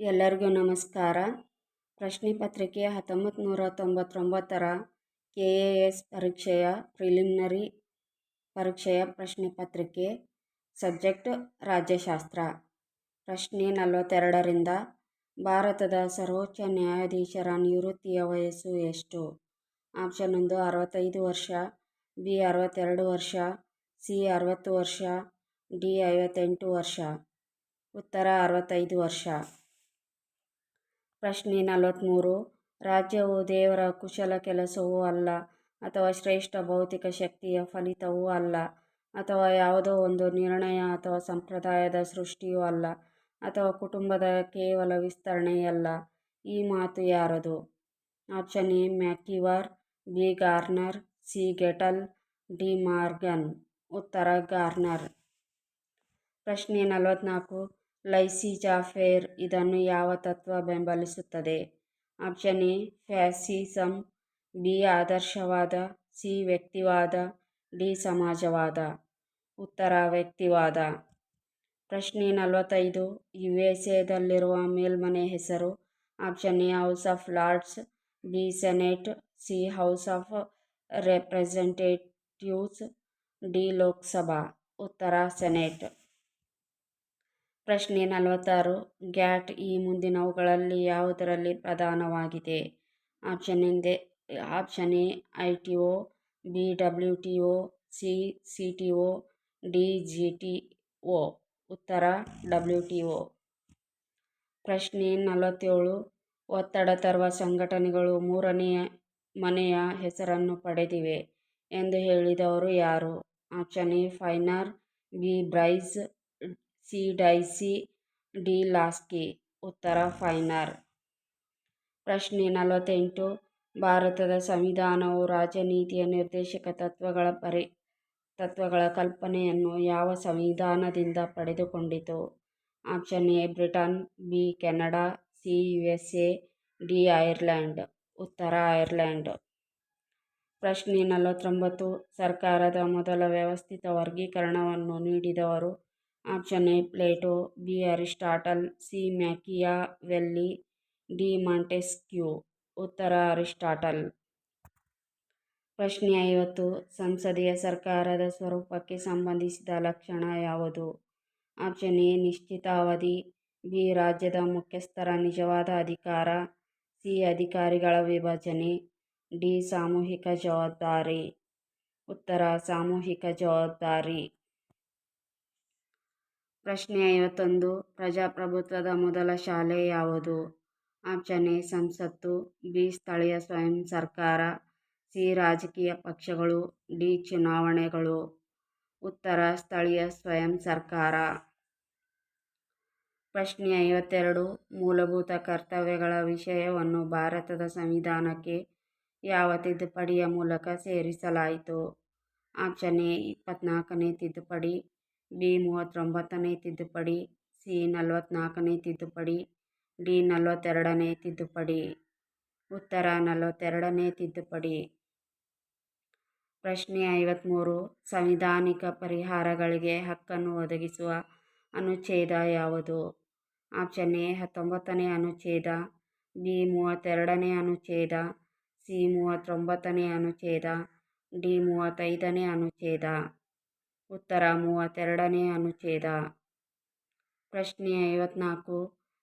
ಎಲ್ಲರಿಗೂ ನಮಸ್ಕಾರ. ಪ್ರಶ್ನೆ ಪತ್ರಿಕೆ ಹತ್ತೊಂಬತ್ತು ನೂರ ತೊಂಬತ್ತೊಂಬತ್ತರ ಕೆ ಎ ಎಸ್ ಪರೀಕ್ಷೆಯ ಪ್ರಿಲಿಮಿನರಿ ಪರೀಕ್ಷೆಯ ಪ್ರಶ್ನೆ ಪತ್ರಿಕೆ, ಸಬ್ಜೆಕ್ಟ್ ರಾಜ್ಯಶಾಸ್ತ್ರ. ಪ್ರಶ್ನೆ ನಲವತ್ತೆರಡರಿಂದ ಭಾರತದ ಸರ್ವೋಚ್ಚ ನ್ಯಾಯಾಧೀಶರ ನಿವೃತ್ತಿಯ ವಯಸ್ಸು ಎಷ್ಟು? ಆಪ್ಷನ್ ಒಂದು, ಅರವತ್ತೈದು ವರ್ಷ, ಬಿ, ಅರವತ್ತೆರಡು ವರ್ಷ, ಸಿ, ಅರವತ್ತು ವರ್ಷ, ಡಿ, ಐವತ್ತೆಂಟು ವರ್ಷ. ಉತ್ತರ, ಅರವತ್ತೈದು ವರ್ಷ. ಪ್ರಶ್ನೆ ನಲವತ್ತ್ಮೂರು ರಾಜ್ಯವು ದೇವರ ಕುಶಲ ಕೆಲಸವೂ ಅಲ್ಲ, ಅಥವಾ ಶ್ರೇಷ್ಠ ಭೌತಿಕ ಶಕ್ತಿಯ ಫಲಿತವೂ ಅಲ್ಲ, ಅಥವಾ ಯಾವುದೋ ಒಂದು ನಿರ್ಣಯ ಅಥವಾ ಸಂಪ್ರದಾಯದ ಸೃಷ್ಟಿಯೂ ಅಲ್ಲ, ಅಥವಾ ಕುಟುಂಬದ ಕೇವಲ ವಿಸ್ತರಣೆಯಲ್ಲ ಈ ಮಾತು ಯಾರದು? Option A MacIver B, Garner, C, Gettell, D, Morgan. ಉತ್ತರ, ಗಾರ್ನರ್. ಪ್ರಶ್ನೆ ನಲವತ್ತ್ನಾಲ್ಕು ಲೈಸಿಜಾ ಜಾಫೇರ್ ಇದನ್ನು ಯಾವ ತತ್ವ ಬೆಂಬಲಿಸುತ್ತದೆ? ಆಪ್ಷನ್ ಎ ಫ್ಯಾಸಿಸಮ್ ಬಿ, ಆದರ್ಶವಾದ, ಸಿ, ವ್ಯಕ್ತಿವಾದ, ಡಿ, ಸಮಾಜವಾದ. ಉತ್ತರ, ವ್ಯಕ್ತಿವಾದ. ಪ್ರಶ್ನೆ ನಲವತ್ತೈದು ಯು ಎಸ್ ಎದಲ್ಲಿರುವ ಮೇಲ್ಮನೆ ಹೆಸರು. Option A, House of Lords, B, Senate, C, House of Representatives, D, Lok Sabha. ಉತ್ತರ, ಸೆನೆಟ್. ಪ್ರಶ್ನೆ ನಲವತ್ತಾರು. ಗ್ಯಾಟ್ ಈ ಮುಂದಿನವುಗಳಲ್ಲಿ ಯಾವುದರಲ್ಲಿ ಪ್ರಧಾನವಾಗಿದೆ? ಆಪ್ಷನ್ ಎಂದೆ, option A, I T O, B W T O, C C T O, D G T O. ಉತ್ತರ, W T ಒ. ಪ್ರಶ್ನೆ ನಲವತ್ತೇಳು. ಒತ್ತಡ ತರುವ ಸಂಘಟನೆಗಳು ಮೂರನೆಯ ಮನೆಯ ಹೆಸರನ್ನು ಪಡೆದಿವೆ ಎಂದು ಹೇಳಿದವರು ಯಾರು? Option A, Finer, B, Bryce C Dicey D Laski. ಉತ್ತರ ಫೈನರ್ ಪ್ರಶ್ನೆ ನಲವತ್ತೆಂಟು. ಭಾರತದ ಸಂವಿಧಾನವು ರಾಜನೀತಿಯ ನಿರ್ದೇಶಕ ತತ್ವಗಳ ಪರಿ, ತತ್ವಗಳ ಕಲ್ಪನೆಯನ್ನು ಯಾವ ಸಂವಿಧಾನದಿಂದ ಪಡೆದುಕೊಂಡಿತು? Option A, Britain, B, Canada, C U S A D Ireland ಉತ್ತರ ಐರ್ಲ್ಯಾಂಡ್ ಪ್ರಶ್ನೆ ನಲವತ್ತೊಂಬತ್ತು. ಸರ್ಕಾರದ ಮೊದಲ ವ್ಯವಸ್ಥಿತ ವರ್ಗೀಕರಣವನ್ನು ನೀಡಿದವರು option A, Plato, B, Aristotle, C, Machiavelli, D, Montesquieu. ಉತ್ತರ, ಅರಿಸ್ಟಾಟಲ್. ಪ್ರಶ್ನೆ ಐವತ್ತು, ಸಂಸದೀಯ ಸರ್ಕಾರದ ಸ್ವರೂಪಕ್ಕೆ ಸಂಬಂಧಿಸಿದ ಲಕ್ಷಣ ಯಾವುದು? ಆಪ್ಷನ್ ಎ ನಿಶ್ಚಿತ ಅವಧಿ ಬಿ, ರಾಜ್ಯದ ಮುಖ್ಯಸ್ಥರ ನಿಜವಾದ ಅಧಿಕಾರ. ಸಿ, ಅಧಿಕಾರಿಗಳ ವಿಭಜನೆ. ಡಿ, ಸಾಮೂಹಿಕ ಜವಾಬ್ದಾರಿ. ಉತ್ತರ, ಸಾಮೂಹಿಕ ಜವಾಬ್ದಾರಿ. ಪ್ರಶ್ನೆ ಐವತ್ತೊಂದು, ಪ್ರಜಾಪ್ರಭುತ್ವದ ಮೊದಲ ಶಾಲೆ ಯಾವುದು? ಆಪ್ಷನ್ ಎ, ಸಂಸತ್ತು, ಬಿ, ಸ್ಥಳೀಯ ಸ್ವಯಂ ಸರ್ಕಾರ, ಸಿ, ರಾಜಕೀಯ ಪಕ್ಷಗಳು, ಡಿ, ಚುನಾವಣೆಗಳು. ಉತ್ತರ, ಸ್ಥಳೀಯ ಸ್ವಯಂ ಸರ್ಕಾರ. ಪ್ರಶ್ನೆ ಐವತ್ತೆರಡು, ಮೂಲಭೂತ ಕರ್ತವ್ಯಗಳ ವಿಷಯವನ್ನು ಭಾರತದ ಸಂವಿಧಾನಕ್ಕೆ ಯಾವ ತಿದ್ದುಪಡಿಯ ಮೂಲಕ ಸೇರಿಸಲಾಯಿತು? ಆಪ್ಷನ್ ಎ ಇಪ್ಪತ್ತ್ನಾಲ್ಕನೇ ತಿದ್ದುಪಡಿ. ಬಿ ಮೂವತ್ತೊಂಬತ್ತನೇ ತಿದ್ದುಪಡಿ, ಸಿ ನಲವತ್ತ್ನಾಲ್ಕನೇ ತಿದ್ದುಪಡಿ, ಡಿ ನಲವತ್ತೆರಡನೇ ತಿದ್ದುಪಡಿ. ಉತ್ತರ ನಲವತ್ತೆರಡನೇ ತಿದ್ದುಪಡಿ. ಪ್ರಶ್ನೆ ಐವತ್ತ್ಮೂರು ಸಂವಿಧಾನಿಕ ಪರಿಹಾರಗಳಿಗೆ ಹಕ್ಕನ್ನು ಒದಗಿಸುವ ಅನುಚ್ಛೇದ ಯಾವುದು? ಆಪ್ಷನ್ ಎ, ಹತ್ತೊಂಬತ್ತನೇ ಅನುಚ್ಛೇದ, ಬಿ ಮೂವತ್ತೆರಡನೇ ಅನುಚ್ಛೇದ, ಸಿ ಮೂವತ್ತೊಂಬತ್ತನೇ ಅನುಚ್ಛೇದ, ಡಿ ಮೂವತ್ತೈದನೇ ಅನುಚ್ಛೇದ. ಉತ್ತರ ಮೂವತ್ತೆರಡನೇ ಅನುಚ್ಛೇದ. ಪ್ರಶ್ನೆ ಐವತ್ತ್ನಾಲ್ಕು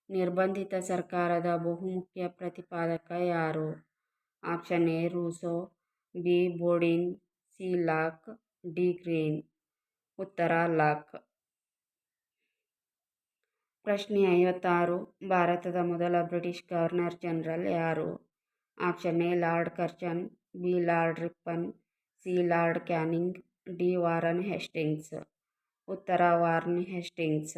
ನಿರ್ಬಂಧಿತ ಸರ್ಕಾರದ ಬಹುಮುಖ್ಯ ಪ್ರತಿಪಾದಕ ಯಾರು? Option A, Rousseau. B Bodin C, Locke. D, Green. ಉತ್ತರ, ಲಾಕ್. ಪ್ರಶ್ನೆ ಐವತ್ತಾರು. ಭಾರತದ ಮೊದಲ ಬ್ರಿಟಿಷ್ ಗವರ್ನರ್ ಜನರಲ್ ಯಾರು? Option A, Lord Curzon. B, Lord Ripon. C, Lord Canning. D Warren Hastings ಉತ್ತರ ವಾರನ್ ಹೆಸ್ಟಿಂಗ್ಸ್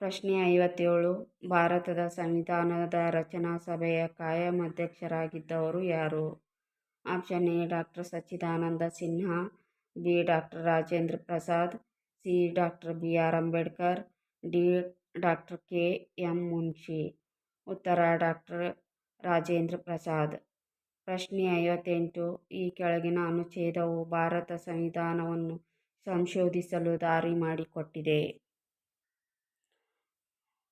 ಪ್ರಶ್ನೆ ಐವತ್ತೇಳು. ಭಾರತದ ಸಂವಿಧಾನದ ರಚನಾ ಸಭೆಯ ಕಾಯಂ ಅಧ್ಯಕ್ಷರಾಗಿದ್ದವರು ಯಾರು? Option A doctor Sachchidananda Sinha. B doctor Rajendra Prasad. C doctor B. R. Ambedkar. D doctor K. M. Munshi ಉತ್ತರ ಡಾಕ್ಟರ್ ರಾಜೇಂದ್ರ ಪ್ರಸಾದ್. ಪ್ರಶ್ನೆ ಐವತ್ತೆಂಟು. ಈ ಕೆಳಗಿನ ಅನುಚ್ಛೇದವು ಭಾರತ ಸಂವಿಧಾನವನ್ನು ಸಂಶೋಧಿಸಲು ದಾರಿ ಮಾಡಿಕೊಟ್ಟಿದೆ.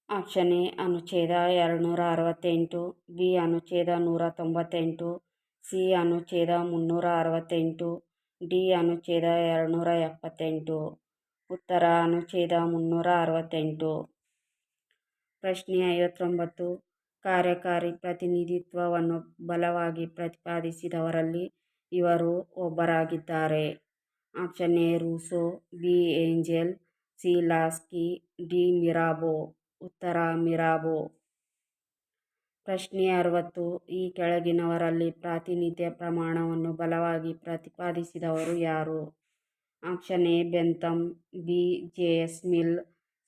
ಆಪ್ಷನ್ ಎ, ಅನುಚ್ಛೇದ ಎರಡುನೂರ ಅರವತ್ತೆಂಟು. ಬಿ, ಅನುಚ್ಛೇದ ನೂರ ತೊಂಬತ್ತೆಂಟು ಸಿ, ಅನುಚ್ಛೇದ ಮುನ್ನೂರ ಅರವತ್ತೆಂಟು. ಡಿ, ಅನುಚ್ಛೇದ ಎರಡುನೂರ ಎಪ್ಪತ್ತೆಂಟು. ಉತ್ತರ, ಅನುಚ್ಛೇದ ಮುನ್ನೂರ ಅರವತ್ತೆಂಟು. ಪ್ರಶ್ನೆ ಐವತ್ತೊಂಬತ್ತು. ಕಾರ್ಯಕಾರಿ ಪ್ರತಿನಿಧಿತ್ವವನ್ನು ಬಲವಾಗಿ ಪ್ರತಿಪಾದಿಸಿದವರಲ್ಲಿ ಇವರು ಒಬ್ಬರಾಗಿದ್ದಾರೆ. Option A Rousseau B Engels, C Laski, D Mirabeau. ಉತ್ತರ ಮಿರಾಬೋ. ಪ್ರಶ್ನೆ ಅರವತ್ತು, ಈ ಕೆಳಗಿನವರಲ್ಲಿ ಪ್ರಾತಿನಿಧ್ಯ ಪ್ರಮಾಣವನ್ನು ಬಲವಾಗಿ ಪ್ರತಿಪಾದಿಸಿದವರು ಯಾರು? Option A Bentham B J S Mill,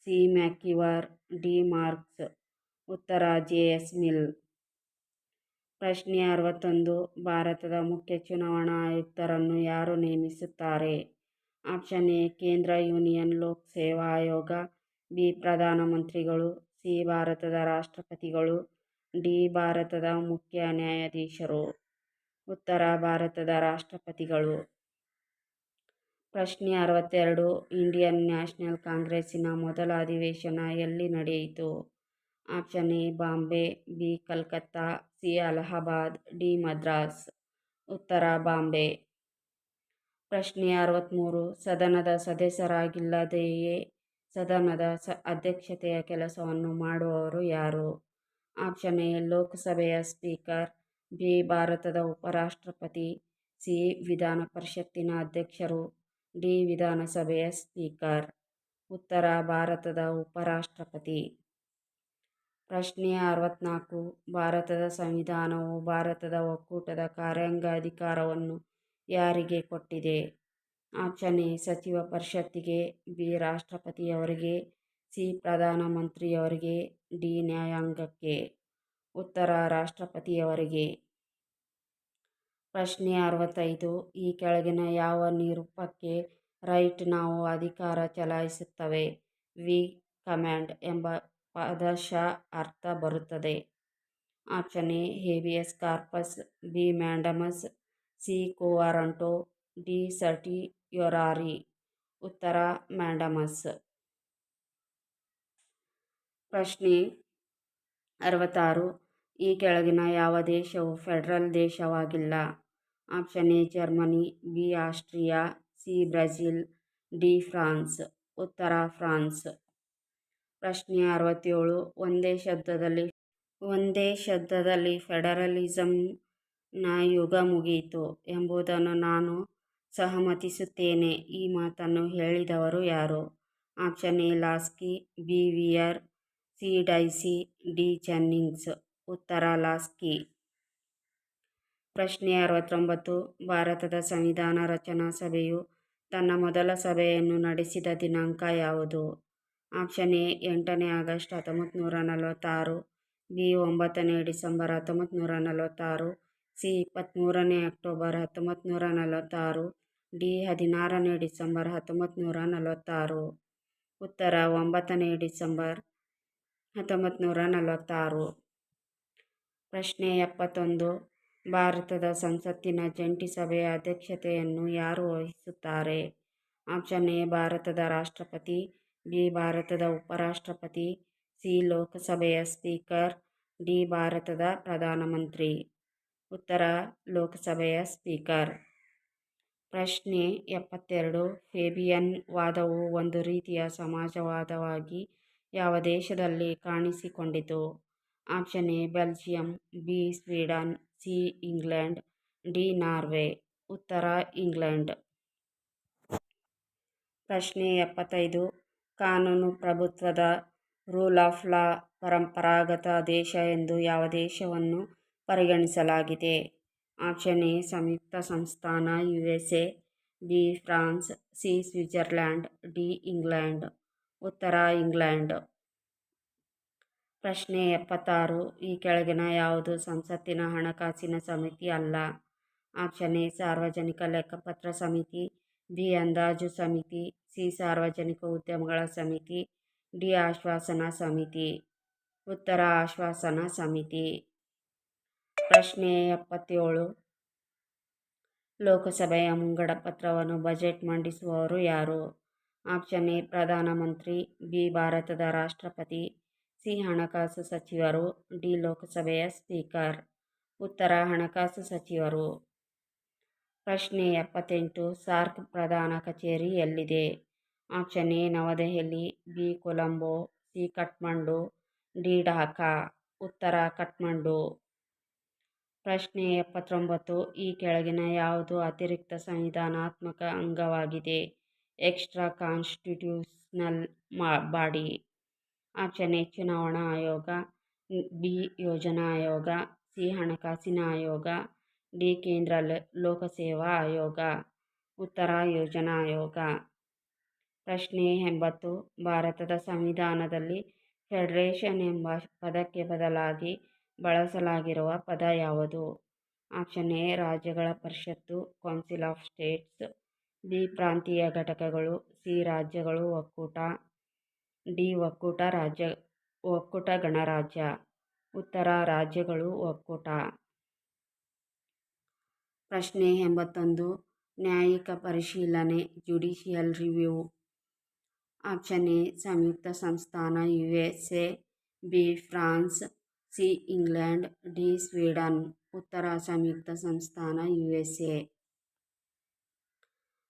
C MacIver, D Marx. ಉತ್ತರ ಜೆ. ಎಸ್. ಮಿಲ್. ಪ್ರಶ್ನೆ ಅರವತ್ತೊಂದು. ಭಾರತದ ಮುಖ್ಯ ಚುನಾವಣಾ ಆಯುಕ್ತರನ್ನು ಯಾರು ನೇಮಿಸುತ್ತಾರೆ? ಆಪ್ಷನ್ ಎ, ಕೇಂದ್ರ ಯೂನಿಯನ್ ಲೋಕ್ ಸೇವಾ ಆಯೋಗ. ಬಿ, ಪ್ರಧಾನಮಂತ್ರಿಗಳು. ಸಿ, ಭಾರತದ ರಾಷ್ಟ್ರಪತಿಗಳು. ಡಿ, ಭಾರತದ ಮುಖ್ಯ ನ್ಯಾಯಾಧೀಶರು. ಉತ್ತರ, ಭಾರತದ ರಾಷ್ಟ್ರಪತಿಗಳು. ಪ್ರಶ್ನೆ ಅರವತ್ತೆರಡು. ಇಂಡಿಯನ್ ನ್ಯಾಷನಲ್ ಕಾಂಗ್ರೆಸ್ಸಿನ ಮೊದಲ ಅಧಿವೇಶನ ಎಲ್ಲಿ ನಡೆಯಿತು? Option A Bombay, B, Calcutta, C, Allahabad, D, Madras. ಉತ್ತರ, ಬಾಂಬೆ. ಪ್ರಶ್ನೆ ಅರವತ್ತ್ಮೂರು ಸದನದ ಸದಸ್ಯರಾಗಿಲ್ಲದೆಯೇ ಸದನದ ಸ, ಅಧ್ಯಕ್ಷತೆಯ ಕೆಲಸವನ್ನು ಮಾಡುವವರು ಯಾರು? ಆಪ್ಷನ್ ಎ ಲೋಕಸಭೆಯ ಸ್ಪೀಕರ್, ಬಿ, ಭಾರತದ ಉಪರಾಷ್ಟ್ರಪತಿ, ಸಿ, ವಿಧಾನ ಪರಿಷತ್ತಿನ ಅಧ್ಯಕ್ಷರು, ಡಿ, ವಿಧಾನಸಭೆಯ ಸ್ಪೀಕರ್. ಉತ್ತರ, ಭಾರತದ ಉಪರಾಷ್ಟ್ರಪತಿ. ಪ್ರಶ್ನೆ ಅರವತ್ತ್ನಾಲ್ಕು ಭಾರತದ ಸಂವಿಧಾನವು ಭಾರತದ ಒಕ್ಕೂಟದ ಕಾರ್ಯಾಂಗ ಅಧಿಕಾರವನ್ನು ಯಾರಿಗೆ ಕೊಟ್ಟಿದೆ? ಆಪ್ಷನ್ ಎ, ಸಚಿವ ಪರಿಷತ್ತಿಗೆ, ಬಿ, ರಾಷ್ಟ್ರಪತಿಯವರಿಗೆ, ಸಿ ಪ್ರಧಾನಮಂತ್ರಿಯವರಿಗೆ ಡಿ, ನ್ಯಾಯಾಂಗಕ್ಕೆ. ಉತ್ತರ, ರಾಷ್ಟ್ರಪತಿಯವರಿಗೆ. ಪ್ರಶ್ನೆ ಅರವತ್ತೈದು, ಈ ಕೆಳಗಿನ ಯಾವ ನಿರೂಪಕ್ಕೆ ರೈಟ್ ನಾವು ಅಧಿಕಾರ ಚಲಾಯಿಸುತ್ತವೆ? ವಿ ಕಮ್ಯಾಂಡ್ ಎಂಬ ಪದಶಃ ಅರ್ಥ ಬರುತ್ತದೆ. Option A habeas corpus, B, mandamus, C, quo warranto D D, certiorari. ಉತ್ತರ, ಮ್ಯಾಂಡಮಸ್. ಪ್ರಶ್ನೆ ಅರವತ್ತಾರು. ಈ ಕೆಳಗಿನ ಯಾವ ದೇಶವು federal ದೇಶವಾಗಿಲ್ಲ? Option A, Germany, B, Austria, C, Brazil, D, France. ಉತ್ತರ, ಫ್ರಾನ್ಸ್. ಪ್ರಶ್ನೆ ಅರವತ್ತೇಳು. ಒಂದೇ ಶಬ್ದದಲ್ಲಿ ಒಂದೇ ಶಬ್ದದಲ್ಲಿ ಫೆಡರಲಿಸಮ್ನ ಯುಗ ಮುಗಿಯಿತು ಎಂಬುದನ್ನು ನಾನು ಸಹಮತಿಸುತ್ತೇನೆ. ಈ ಮಾತನ್ನು ಹೇಳಿದವರು ಯಾರು? Option A, Laski, B, Wheare, C, Dicey, D Jennings ಉತ್ತರ, ಲಾಸ್ಕಿ. ಪ್ರಶ್ನೆ ಅರವತ್ತೊಂಬತ್ತು. ಭಾರತದ ಸಂವಿಧಾನ ರಚನಾ ಸಭೆಯು ತನ್ನ ಮೊದಲ ಸಭೆಯನ್ನು ನಡೆಸಿದ ದಿನಾಂಕ ಯಾವುದು? ಆಪ್ಷನ್ ಎ, ಎಂಟನೇ ಆಗಸ್ಟ್ ಹತ್ತೊಂಬತ್ತು ನಲವತ್ತಾರು ಬಿ, ಒಂಬತ್ತನೇ ಡಿಸೆಂಬರ್ ಹತ್ತೊಂಬತ್ತು ನಲವತ್ತಾರು ಸಿ ಇಪ್ಪತ್ತ್ಮೂರನೇ ಅಕ್ಟೋಬರ್ ಹತ್ತೊಂಬತ್ತು ನಲವತ್ತಾರು ಡಿ, ಹದಿನಾರನೇ ಡಿಸೆಂಬರ್ ಹತ್ತೊಂಬತ್ತು ನಲವತ್ತಾರು ಉತ್ತರ, ಒಂಬತ್ತನೇ ಡಿಸೆಂಬರ್ ಹತ್ತೊಂಬತ್ತು ನಲವತ್ತಾರು ಪ್ರಶ್ನೆ ಎಪ್ಪತ್ತೊಂದು, ಭಾರತದ ಸಂಸತ್ತಿನ ಜಂಟಿ ಸಭೆಯ ಅಧ್ಯಕ್ಷತೆಯನ್ನು ಯಾರು ವಹಿಸುತ್ತಾರೆ? ಆಪ್ಷನ್ ಎ, ಭಾರತದ ರಾಷ್ಟ್ರಪತಿ ಬಿ ಭಾರತದ ಉಪರಾಷ್ಟ್ರಪತಿ, ಸಿ ಲೋಕಸಭೆಯ ಸ್ಪೀಕರ್, ಡಿ ಭಾರತದ ಪ್ರಧಾನಮಂತ್ರಿ. ಉತ್ತರ ಲೋಕಸಭೆಯ ಸ್ಪೀಕರ್. ಪ್ರಶ್ನೆ ಎಪ್ಪತ್ತೆರಡು, ಫೇಬಿಯನ್ ವಾದವು ಒಂದು ರೀತಿಯ ಸಮಾಜವಾದವಾಗಿ ಯಾವ ದೇಶದಲ್ಲಿ ಕಾಣಿಸಿಕೊಂಡಿತು? Option A, Belgium, B, Sweden, C, England, D, Norway. ಉತ್ತರ ಇಂಗ್ಲೆಂಡ್. ಪ್ರಶ್ನೆ ಎಪ್ಪತ್ತೈದು ಕಾನೂನು ಪ್ರಭುತ್ವದ ರೂಲ್ ಆಫ್ ಲಾ ಪರಂಪರಾಗತ ದೇಶ ಎಂದು ಯಾವ ದೇಶವನ್ನು ಪರಿಗಣಿಸಲಾಗಿದೆ? ಆಪ್ಷನ್ ಎ ಸಂಯುಕ್ತ ಸಂಸ್ಥಾನ U S A B, France, C, Switzerland, D, England. ಉತ್ತರ ಇಂಗ್ಲೆಂಡ್. ಪ್ರಶ್ನೆ ಎಪ್ಪತ್ತಾರು, ಈ ಕೆಳಗಿನ ಯಾವುದು ಸಂಸತ್ತಿನ ಹಣಕಾಸಿನ ಸಮಿತಿ ಅಲ್ಲ? ಆಪ್ಷನ್ ಎ ಸಾರ್ವಜನಿಕ ಲೆಕ್ಕಪತ್ರ ಸಮಿತಿ ಬಿ ಅಂದಾಜು ಸಮಿತಿ, ಸಿ ಸಾರ್ವಜನಿಕ ಉದ್ಯಮಗಳ ಸಮಿತಿ, ಡಿ ಆಶ್ವಾಸನ ಸಮಿತಿ, ಉತ್ತರ ಆಶ್ವಾಸನ ಸಮಿತಿ. ಪ್ರಶ್ನೆ ಎಪ್ಪತ್ತೇಳು. ಲೋಕಸಭೆಯ ಮುಂಗಡ ಪತ್ರವನ್ನು ಬಜೆಟ್ ಮಂಡಿಸುವವರು ಯಾರು? ಆಪ್ಷನ್ ಎ, ಪ್ರಧಾನಮಂತ್ರಿ, ಬಿ, ಭಾರತದ ರಾಷ್ಟ್ರಪತಿ, ಸಿ, ಹಣಕಾಸು ಸಚಿವರು, ಡಿ, ಲೋಕಸಭೆಯ ಸ್ಪೀಕರ್. ಉತ್ತರ, ಹಣಕಾಸು ಸಚಿವರು. ಪ್ರಶ್ನೆ ಎಪ್ಪತ್ತೆಂಟು, ಸಾರ್ಕ್ ಪ್ರಧಾನ ಕಚೇರಿ ಎಲ್ಲಿದೆ? Option A Navadehali, B, Colombo, C, Kathmandu, D, Dhaka. ಉತ್ತರ, ಕಠ್ಮಂಡು. ಪ್ರಶ್ನೆ ಎಪ್ಪತ್ತೊಂಬತ್ತು, ಈ ಕೆಳಗಿನ ಯಾವುದು ಅತಿರಿಕ್ತ ಸಂವಿಧಾನಾತ್ಮಕ ಅಂಗವಾಗಿದೆ? Extra constitutional body. Option A ಚುನಾವಣಾ ಆಯೋಗ, ಬಿ, ಯೋಜನಾ ಆಯೋಗ, ಸಿ, ಹಣಕಾಸಿನ ಆಯೋಗ ಡಿ ಕೇಂದ್ರ ಲೋಕಸೇವಾ ಆಯೋಗ, ಉತ್ತರ ಯೋಜನಾ ಆಯೋಗ. ಪ್ರಶ್ನೆ ಎಂಬತ್ತು, ಭಾರತದ ಸಂವಿಧಾನದಲ್ಲಿ ಫೆಡರೇಷನ್ ಎಂಬ ಪದಕ್ಕೆ ಬದಲಾಗಿ ಬಳಸಲಾಗಿರುವ ಪದ ಯಾವುದು? ಆಪ್ಷನ್ ಎ, ರಾಜ್ಯಗಳ ಪರಿಷತ್ತು, ಕೌನ್ಸಿಲ್ ಆಫ್ ಸ್ಟೇಟ್ಸ್. ಬಿ, ಪ್ರಾಂತೀಯ ಘಟಕಗಳು, ಸಿ, ರಾಜ್ಯಗಳು, ಒಕ್ಕೂಟ. ಡಿ, ಒಕ್ಕೂಟ ರಾಜ್ಯ, ಒಕ್ಕೂಟ ಗಣರಾಜ್ಯ. ಉತ್ತರ, ರಾಜ್ಯಗಳು, ಒಕ್ಕೂಟ. ಪ್ರಶ್ನೆ ಎಂಬತ್ತೊಂದು, ನ್ಯಾಯಿಕ ಪರಿಶೀಲನೆ, ಜುಡಿಷಿಯಲ್ ರಿವ್ಯೂ. ಆಪ್ಷನ್ ಎ, ಸಂಯುಕ್ತ ಸಂಸ್ಥಾನ, U S A, B, France, C, England, D, Sweden. ಉತ್ತರ, ಸಂಯುಕ್ತ ಸಂಸ್ಥಾನ, ಯು ಎಸ್ ಎ.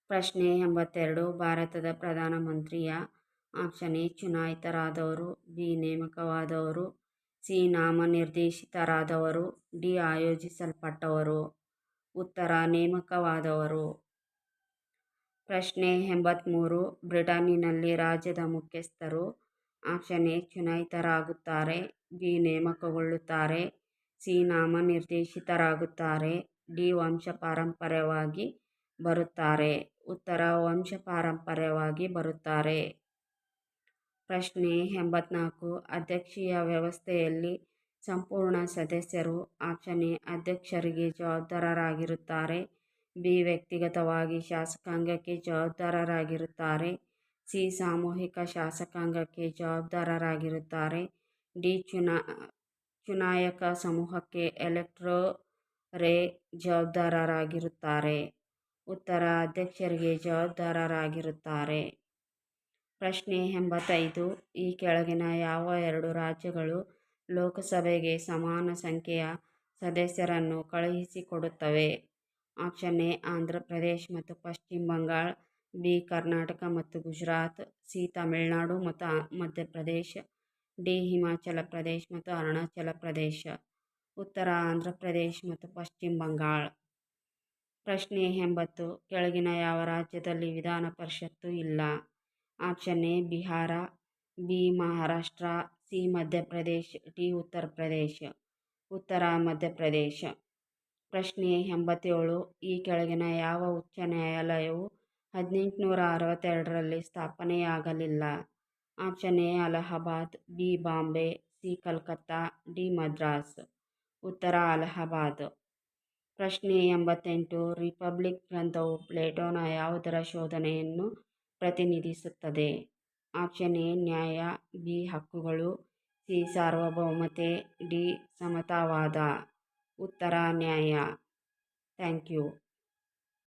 ಪ್ರಶ್ನೆ ಎಂಬತ್ತೆರಡು, ಭಾರತದ ಪ್ರಧಾನಮಂತ್ರಿಯ ಆಪ್ಷನ್ ಎ, ಚುನಾಯಿತರಾದವರು, ಬಿ, ನೇಮಕವಾದವರು, ಸಿ, ನಾಮನಿರ್ದೇಶಿತರಾದವರು, ಡಿ, ಆಯೋಜಿಸಲ್ಪಟ್ಟವರು. ಉತ್ತರ ನೇಮಕವಾದವರು. ಪ್ರಶ್ನೆ ಎಂಬತ್ತ್ಮೂರು ಬ್ರಿಟನ್ನಿನಲ್ಲಿ ರಾಜ್ಯದ ಮುಖ್ಯಸ್ಥರು ಆಪ್ಷನ್ ಎ ಚುನಾಯಿತರಾಗುತ್ತಾರೆ, ಬಿ ನೇಮಕಗೊಳ್ಳುತ್ತಾರೆ, ಸಿ ನಾಮನಿರ್ದೇಶಿತರಾಗುತ್ತಾರೆ, ಡಿ ವಂಶಪಾರಂಪರ್ಯವಾಗಿ ಬರುತ್ತಾರೆ. ಉತ್ತರ ವಂಶಪಾರಂಪರ್ಯವಾಗಿ ಬರುತ್ತಾರೆ. ಪ್ರಶ್ನೆ ಎಂಬತ್ನಾಲ್ಕು. ಅಧ್ಯಕ್ಷೀಯ ವ್ಯವಸ್ಥೆಯಲ್ಲಿ ಸಂಪೂರ್ಣ ಸದಸ್ಯರು ಆಪ್ಷನ್ ಎ ಅಧ್ಯಕ್ಷರಿಗೆ ಜವಾಬ್ದಾರರಾಗಿರುತ್ತಾರೆ. ಬಿ ವ್ಯಕ್ತಿಗತವಾಗಿ ಶಾಸಕಾಂಗಕ್ಕೆ ಜವಾಬ್ದಾರರಾಗಿರುತ್ತಾರೆ. ಸಿ ಸಾಮೂಹಿಕ ಶಾಸಕಾಂಗಕ್ಕೆ ಜವಾಬ್ದಾರರಾಗಿರುತ್ತಾರೆ. ಡಿ ಚುನಾ, ಚುನಾಯಕ ಸಮೂಹಕ್ಕೆ ಎಲೆಕ್ಟೊರೆ ಜವಾಬ್ದಾರರಾಗಿರುತ್ತಾರೆ. ಉತ್ತರ ಅಧ್ಯಕ್ಷರಿಗೆ ಜವಾಬ್ದಾರರಾಗಿರುತ್ತಾರೆ. ಪ್ರಶ್ನೆ ಎಂಬತ್ತೈದು, ಈ ಕೆಳಗಿನ ಯಾವ ಎರಡು ರಾಜ್ಯಗಳು ಲೋಕಸಭೆಗೆ ಸಮಾನ ಸಂಖ್ಯೆಯ ಸದಸ್ಯರನ್ನು ಕಳುಹಿಸಿಕೊಡುತ್ತವೆ. ಆಪ್ಷನ್ ಎ, ಆಂಧ್ರ ಪ್ರದೇಶ್ ಮತ್ತು ಪಶ್ಚಿಮ ಬಂಗಾಳ, ಬಿ, ಕರ್ನಾಟಕ ಮತ್ತು ಗುಜರಾತ್, ಸಿ, ತಮಿಳುನಾಡು ಮತ್ತು ಮಧ್ಯಪ್ರದೇಶ ಡಿ, ಹಿಮಾಚಲ ಪ್ರದೇಶ್ ಮತ್ತು ಅರುಣಾಚಲ ಪ್ರದೇಶ. ಉತ್ತರ ಆಂಧ್ರ ಪ್ರದೇಶ್ ಮತ್ತು ಪಶ್ಚಿಮ ಬಂಗಾಳ. ಪ್ರಶ್ನೆ ಎಂಬತ್ತು, ಕೆಳಗಿನ ಯಾವ ರಾಜ್ಯದಲ್ಲಿ ವಿಧಾನ ಪರಿಷತ್ತು ಇಲ್ಲ? Option A, Bihar, B, Maharashtra C Madhya Pradesh D Uttar Pradesh ಉತ್ತರ ಮಧ್ಯಪ್ರದೇಶ. ಪ್ರಶ್ನೆ ಎಂಬತ್ತೇಳು, ಈ ಕೆಳಗಿನ ಯಾವ ಉಚ್ಚ ನ್ಯಾಯಾಲಯವು ಹದಿನೆಂಟುನೂರ ಅರವತ್ತೆರಡರಲ್ಲಿ ಸ್ಥಾಪನೆಯಾಗಲಿಲ್ಲ? Option A, Allahabad, B, Bombay, C, Calcutta, D, Madras. ಉತ್ತರ, ಅಲಹಾಬಾದ್. ಪ್ರಶ್ನೆ ಎಂಬತ್ತೆಂಟು, ರಿಪಬ್ಲಿಕ್ ಗ್ರಂಥವು ಪ್ಲೇಟೋನ ಯಾವುದರ ಶೋಧನೆಯನ್ನು ಪ್ರತಿನಿಧಿಸುತ್ತದೆ? ಆಪ್ಷನ್ ಎ ನ್ಯಾಯ ಬಿ ಹಕ್ಕುಗಳು ಸಿ ಸಾರ್ವಭೌಮತೆ ಡಿ ಸಮತಾವಾದ. ಉತ್ತರ ನ್ಯಾಯ. Thank you.